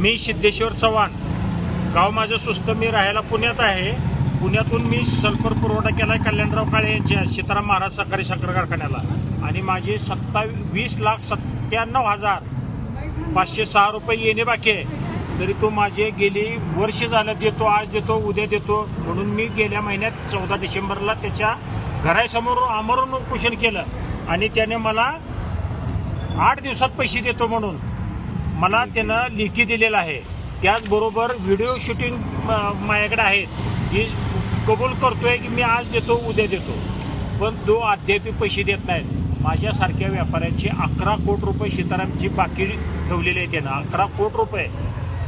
मी सिद्धेश्वर चव्हाण. गाव माझं सुस्त मी राहायला पुण्यात आहे. पुण्यातून मी सल्फर पुरवठा केला आहे कल्याणराव काळे यांच्या सीताराम महाराज सहकारी साखर कारखान्याला. आणि माझे सत्तावीस वीस लाख सत्त्याण्णव हजार पाचशे सहा रुपये येणे बाकी आहे. तरी तो माझे गेली वर्ष झालं देतो आज देतो उद्या देतो. म्हणून मी गेल्या महिन्यात चौदा डिसेंबरला त्याच्या घरासमोर आमरण उपोषण केलं. आणि त्याने मला आठ दिवसात पैसे देतो म्हणून. मला त्यानं लेखी दिलेलं आहे. त्याचबरोबर व्हिडिओ शूटिंग म- माझ्याकडे आहेत. ही कबूल करतोय की मी आज देतो उद्या देतो. पण तो अद्याप पैसे देत नाहीत. माझ्यासारख्या व्यापाऱ्यांची अकरा कोटी रुपये सीतारामची बाकी ठेवलेली आहे त्यानं. अकरा कोटी रुपये.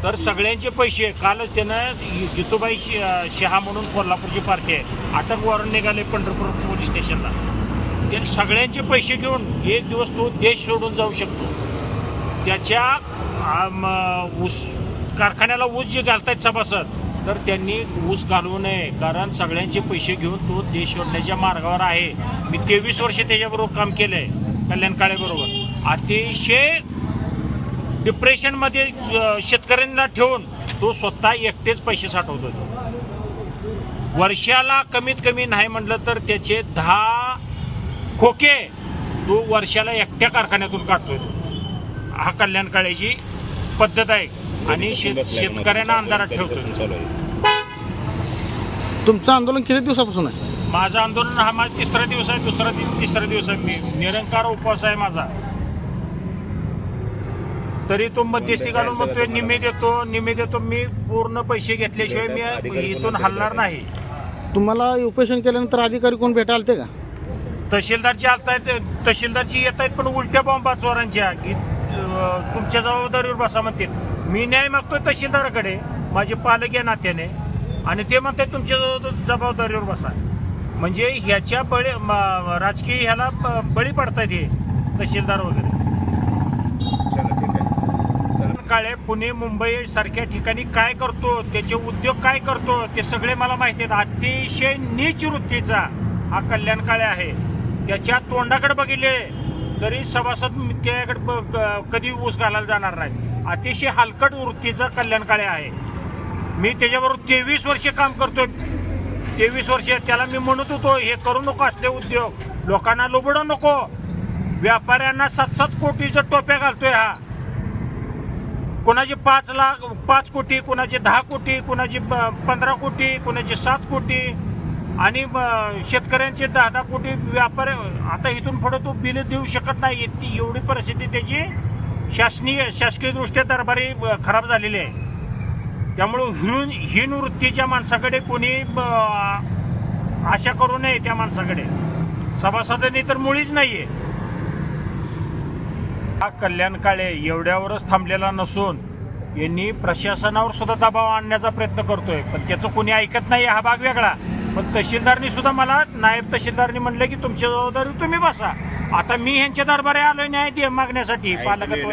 तर सगळ्यांचे पैसे. कालच त्यानं जितूबाई शि- शहा म्हणून कोल्हापूरची पार्टी आहे. अटक वॉरंट निघाले पंढरपूर पोलीस स्टेशनला. ते सगळ्यांचे पैसे घेऊन एक दिवस तो देश सोडून जाऊ शकतो. त्याच्या आम, ऊस कारखान्याला ऊस जे घालतायत सभासद तर त्यांनी ऊस घालवू नये. कारण सगळ्यांचे पैसे घेऊन तो देश सोडण्याच्या मार्गावर आहे. मी तेवीस वर्ष त्याच्याबरोबर काम केलंय कल्याण काळेबरोबर. अतिशय डिप्रेशनमध्ये शेतकऱ्यांना ठेवून तो स्वतः एकटेच पैसे साठवतो वर्षाला कमीत कमी नाही म्हटलं तर त्याचे दहा खोके तो वर्षाला एकट्या कारखान्यातून काढतोय हा कल्याण काळ्याची पद्धत आहे आणि शेत शेतकऱ्यांना अंधारात ठेवतोय तुमचं आंदोलन किती दिवसापासून आहे? माझं आंदोलन हा माझा तिसरा दिवस आहे दुसरा दिवस तिसरा दिवस आहे. मी निरंकार उपवास आहे माझा. तरी तो मध्यस्थी घालून म्हणतोय निमे देतो. निमे देतो. मी पूर्ण पैसे घेतल्याशिवाय मी इथून हलणार नाही. तुम्हाला उपोषण केल्यानंतर अधिकारी कोण भेटायला आलते का? तहसीलदारची आहेत तहसीलदारची येत आहेत पण उलट्या बॉम्बा चोरांच्या की तुमच्या जबाबदारीवर बसा म्हणतील. मी न्याय मागतोय तहसीलदाराकडे माझे पालक या नात्याने आणि ते म्हणतात तुमच्या जबाब- जबाबदारीवर बसा. म्हणजे ह्याच्या बळी राजकीय ह्याला बळी पडतायत हे तहसीलदार वगैरे. काळे पुणे मुंबई सारख्या ठिकाणी काय करतो त्याचे उद्योग काय करतो ते सगळे मला माहिती आहेत. अतिशय नीच वृत्तीचा हा कल्याण काळे आहे. त्याच्या तोंडाकडे बघितले तरी सभासद त्याकडे ब- क- कधी ऊस घालायला जाणार नाही. अतिशय हलकट वृत्तीचा कल्याण काळे आहे. मी त्याच्याबरोबर तेवीस वर्षे काम करतोय. तेवीस वर्षे त्याला मी म्हणत होतो हे करू नको असले उद्योग. लोकांना लुबडू नको. व्यापाऱ्यांना सात सात कोटीचं टोप्या घालतोय हा. कोणाचे पाच लाख पाच कोटी कोणाचे दहा कोटी कोणाचे पंधरा कोटी कोणाचे सात कोटी. आणि ब- शेतकऱ्यांचे दहा दहा कोटी व्यापार आता इथून पुढे तो बिल देऊ शकत नाही. ती एवढी परिस्थिती त्याची शासनीय शासकीयदृष्ट्या दरबारी ब- खराब झालेली आहे. त्यामुळे हिरून हीन वृत्तीच्या माणसाकडे कोणी ब- आशा करू नये त्या माणसाकडे. सभासदांनी तर मुळीच नाही आहे हा कल्याण काळे एवढ्यावरच थांबलेला नसून यांनी प्रशासनावर सुद्धा दबाव आणण्याचा प्रयत्न करतोय. पण त्याचं कोणी ऐकत नाही हा भाग वेगळा. पण तहसीलदारनी सुद्धा मला नायब तहसीलदारनी म्हणलं की तुमची जबाबदारी तुम्ही बसा. आता मी ह्यांच्या दरबारी आलोय न्याय दे मागण्यासाठी पालकत्व